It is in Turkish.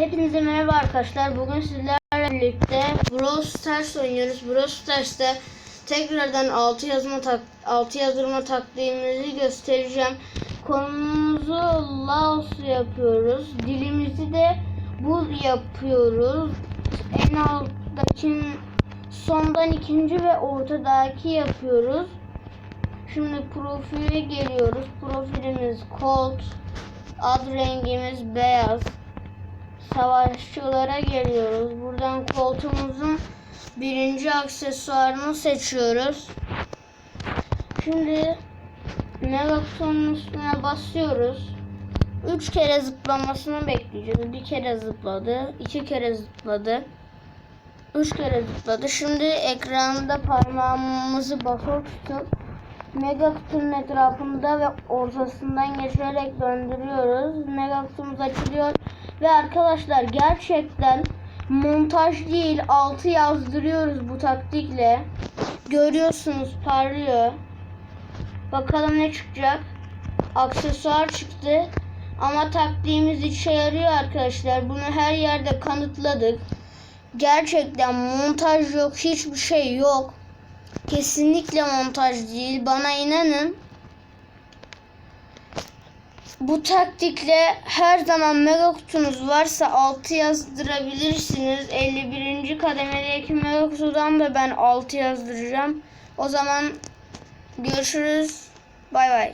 Hepinize merhaba arkadaşlar. Bugün sizlerle birlikte Brawl Stars oynuyoruz. Brawl Stars'ta tekrardan 6 yazma tak 6 yazdırma taktiğimizi göstereceğim. Konumuzu Laos yapıyoruz. Dilimizi de bu yapıyoruz. En alttaki sondan ikinci ve ortadaki yapıyoruz. Şimdi profile geliyoruz. Profilimiz Colt. Ad rengimiz beyaz savaşçılara geliyoruz. Buradan koltuğumuzun birinci aksesuarını seçiyoruz. Şimdi Megaton'un üstüne basıyoruz. Üç kere zıplamasını bekleyeceğiz. Bir kere zıpladı, iki kere zıpladı. Üç kere zıpladı. Şimdi ekranda parmağımızı basılı tutup Megakutunun etrafında ve ortasından geçerek döndürüyoruz. Megakutumuz açılıyor. Ve arkadaşlar gerçekten montaj değil altı yazdırıyoruz bu taktikle. Görüyorsunuz parlıyor. Bakalım ne çıkacak. Aksesuar çıktı. Ama taktiğimiz işe yarıyor arkadaşlar. Bunu her yerde kanıtladık. Gerçekten montaj yok. Hiçbir şey yok. Kesinlikle montaj değil. Bana inanın. Bu taktikle her zaman mega kutunuz varsa 6 yazdırabilirsiniz. 51. kademedeki mega kutudan da ben 6 yazdıracağım. O zaman görüşürüz. Bay bay.